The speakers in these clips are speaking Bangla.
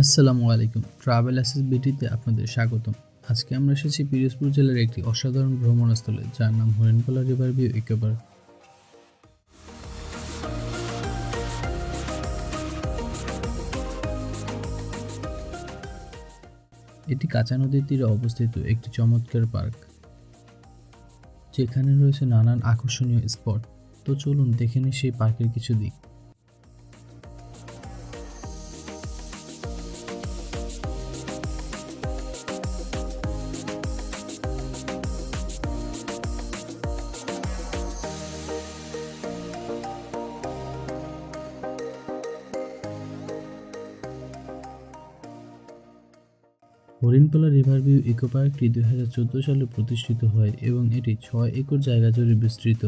আসসালামু আলাইকুম। ট্রাভেল অ্যাসেস বিটিতে আপনাদের স্বাগতম। আজকে আমরা এসেছি পিরোজপুর জেলার একটি অসাধারণ ভ্রমণস্থলে, যার নাম হরিণপালা রিভার ভিউ ইকোপার্ক এটি কাঁচা নদীর তীরে অবস্থিত একটি চমৎকার পার্ক, যেখানে রয়েছে নানান আকর্ষণীয় স্পট। তো চলুন দেখে নিই সেই পার্কের কিছু দিক। হরিণতলা রিভার ভিউ ইকো পার্কটি দুই হাজার চোদ্দ সালে প্রতিষ্ঠিত হয় এবং এটি ছয় একর জায়গা জুড়ে বিস্তৃত।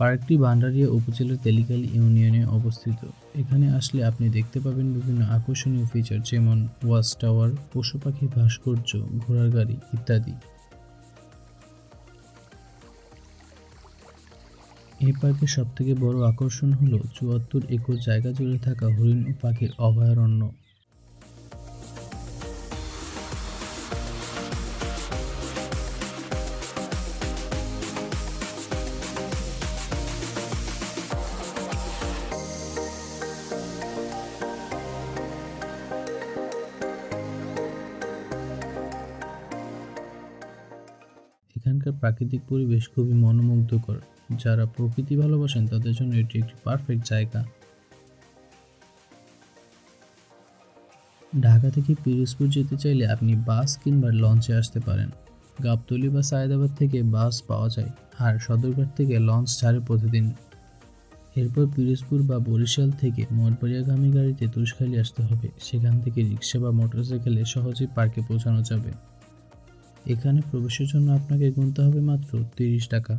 পার্কটি ভান্ডারিয়া উপজেলার তেলিকালি ইউনিয়নে অবস্থিত। এখানে আসলে আপনি দেখতে পাবেন বিভিন্ন আকর্ষণীয় ফিচার যেমন ওয়াচ টাওয়ার, পশু পাখি ভাস্কর্য, ঘোড়ার গাড়ি ইত্যাদি। এই পার্কের সবথেকে বড় আকর্ষণ হলো চুয়াত্তর একর জায়গা জুড়ে থাকা হরিণ ও পাখির অভয়ারণ্য। এখানকার প্রাকৃতিক পরিবেশ খুবই মনোমুগ্ধকর। যারা প্রকৃতি ভালোবাসেন, তাদের জন্য এটি একটি পারফেক্ট জায়গা। ঢাকা থেকে পিরোজপুর যেতে চাইলে আপনি বাস কিংবা লঞ্চে আসতে পারেন। গাবতলি বা সায়দাবাদ থেকে বাস পাওয়া যায়, আর সদরঘাট থেকে লঞ্চ ছাড়ে প্রতিদিন। এরপর পিরোজপুর বা বরিশাল থেকে মঠবাড়িয়াগামী গাড়িতে তুষখালি আসতে হবে। সেখান থেকে রিক্সা বা মোটরসাইকেলে সহজেই পার্কে পৌঁছানো যাবে। এখানে প্রবেশের জন্য আপনাকে গুনতে হবে মাত্র তিরিশ টাকা।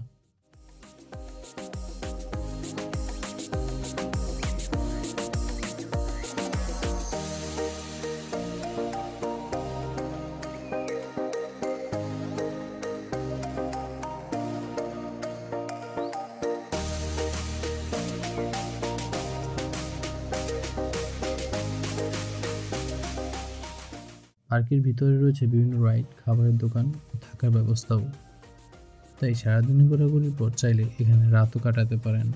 পার্কের ভিতরে রয়েছে বিভিন্ন রাইড, খাবারের দোকান ও থাকার ব্যবস্থাও। তাই সারাদিন ঘোরাঘুরির পর চাইলে এখানে রাতও কাটাতে পারেন।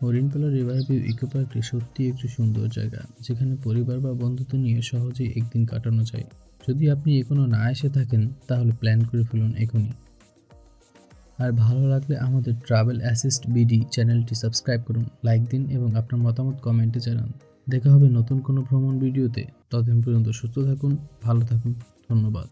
হরিণতলা রিভার ভিউ ইকো পার্কটি সত্যি একটি সুন্দর জায়গা, যেখানে পরিবার বা বন্ধুত্ব নিয়ে সহজেই একদিন কাটানো যায়। যদি আপনি এখনও না এসে থাকেন, তাহলে প্ল্যান করে ফেলুন এখনই। আর ভালো লাগলে আমাদের ট্রাভেল অ্যাসিস্ট বিডি চ্যানেলটি সাবস্ক্রাইব করুন, লাইক দিন এবং আপনার মতামত কমেন্টে জানান। দেখা হবে নতুন কোনো ভ্রমণ ভিডিওতে। ততদিন পর্যন্ত সুস্থ থাকুন, ভালো থাকুন, ধন্যবাদ।